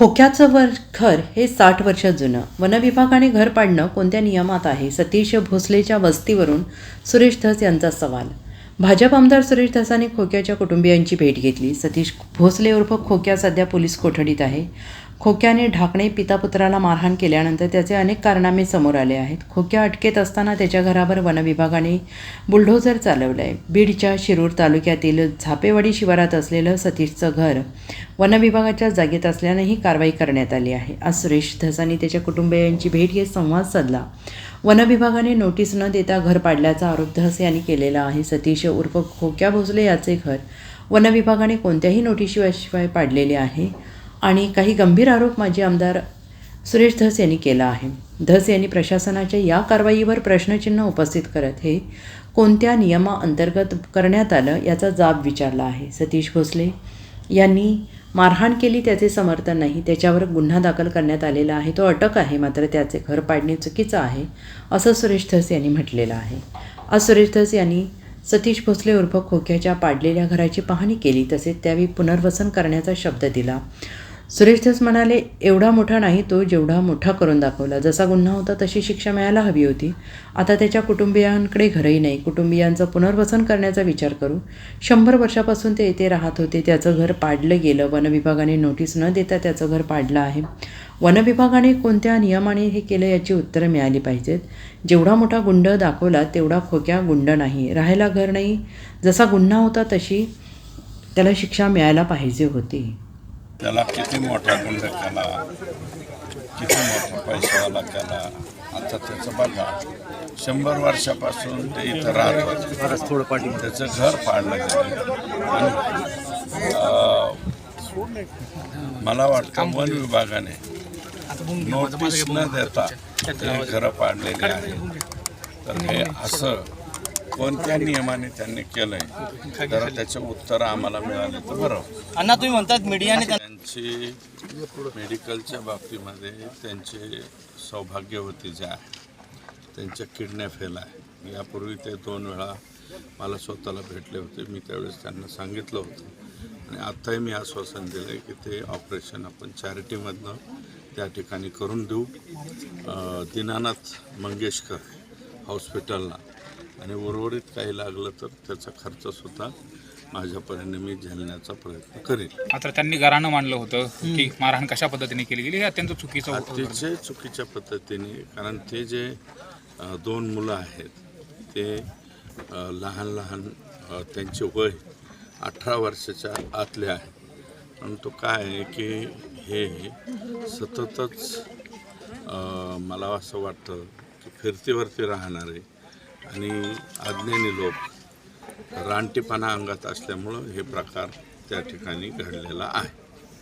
खोक्याचं वर घर हे साठ वर्ष जुनं. वनविभागाने घर पाडणं कोणत्या नियमात आहे? सतीश भोसलेच्या वस्तीवरून सुरेश धस यांचा सवाल. भाजप आमदार सुरेश धसाने खोक्याच्या कुटुंबियांची भेट घेतली. सतीश भोसले उर्फ खोक्या सध्या पोलीस कोठडीत आहे. खोक्याने ढाकणे पितापुत्राला मारहाण केल्यानंतर त्याचे अनेक कारनामे समोर आले आहेत. खोक्या अटकेत असताना त्याच्या घरावर वनविभागाने बुलडोझर चालवलं आहे बीडच्या शिरूर तालुक्यातील झापेवाडी शिवारात असलेलं सतीशचं घर वनविभागाच्या जागेत असल्यानं ही कारवाई करण्यात आली आहे. आज सुरेश धसानी त्याच्या कुटुंबियांची भेट घेत संवाद साधला. वनविभागाने नोटीस न देता घर पाडल्याचा आरोप धस यांनी केलेला आहे. सतीश उर्फ खोक्या भोसले याचे घर वनविभागाने कोणत्याही नोटीशिवाय पाडलेले आहे. आणि काही गंभीर आरोप माजी आमदार सुरेश धस यांनी केला आहे. धस यांनी प्रशासनाच्या या कारवाईवर प्रश्नचिन्ह उपस्थित करत हे कोणत्या नियमाअंतर्गत करण्यात आलं याचा जाब विचारला आहे. सतीश भोसले यांनी मारहाण केली त्याचे समर्थन नाही त्याच्यावर गुन्हा दाखल करण्यात आलेला आहे तो अटक आहे मात्र त्याचे घर पाडणे चुकीचं आहे असं सुरेश धस यांनी म्हटलेलं आहे. आज सुरेश धस यांनी सतीश भोसले उर्फ खोक्याच्या पाडलेल्या घराची पाहणी केली तसेच त्यावेळी पुनर्वसन करण्याचा शब्द दिला. सुरेश धस म्हणाले एवढा मोठा नाही तो जेवढा मोठा करून दाखवला. जसा गुन्हा होता तशी शिक्षा मिळायला हवी होती. आता त्याच्या कुटुंबियांकडे घरही नाही. कुटुंबियांचं पुनर्वसन करण्याचा विचार करू. शंभर वर्षापासून ते येथे राहत होते. त्याचं घर पाडलं गेलं. वनविभागाने नोटीस न देता त्याचं घर पाडलं आहे. वनविभागाने कोणत्या नियमाने हे केलं याची उत्तरं मिळाली पाहिजेत. जेवढा मोठा गुंड दाखवला तेवढा खोक्या गुंड नाही. राहायला घर नाही. जसा गुन्हा होता तशी त्याला शिक्षा मिळायला पाहिजे होती. त्याला किती मोठा गुंड केला किती मोठा पैशावाला केला आता त्याचं बघा. शंभर वर्षापासून ते इथं राहत होते. थोडं पाठी त्याचं घर पाडलं गेलं आणि मला वाटतं वन विभागाने नोटीस न देता ते घरं पाडलेली आहे. तर हे असं कोणत्या नियमाने त्यांनी केलंय. तर त्याचं उत्तर आम्हाला मिळालं तर बरं. अण्णा तुम्ही म्हणतात मीडियाने त्यांची मेडिकलच्या बाबतीमध्ये त्यांचे सौभाग्यवती जे आहे त्यांच्या किडन्या फेल आहे यापूर्वी ते दोन वेळा मला स्वतःला भेटले होते. मी त्यावेळेस त्यांना सांगितलं होतं. आणि आत्ताही मी आश्वासन दिलं आहे की ते ऑपरेशन आपण चॅरिटीमधनं त्या ठिकाणी करून देऊ. दीनानाथ मंगेशकर हॉस्पिटलला. आणि उर्वरित काही लागलं तर त्याचा खर्चसुद्धा माझ्या परीने मी झेलण्याचा प्रयत्न करेन. मात्र त्यांनी गारानं मांडलं होतं की मारहाण कशा पद्धतीने केली गेली हे अत्यंत चुकीचं होतं. अतिशय चुकीच्या पद्धतीने कारण ते जे अ, दोन मुलं आहेत ते अ, लहान लहान अ, त्यांचे वय अठरा वर्षाच्या आतले आहे परंतु काय आहे की हे सततच अ, मला असं वाटतं की फिरतीवरती राहणारे आणि अज्ञानी लोक रानटीपणा अंगात असल्यामुळं हे प्रकार त्या ठिकाणी घडलेला आहे.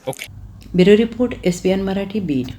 Okay bureau report S P N Marathi Beed.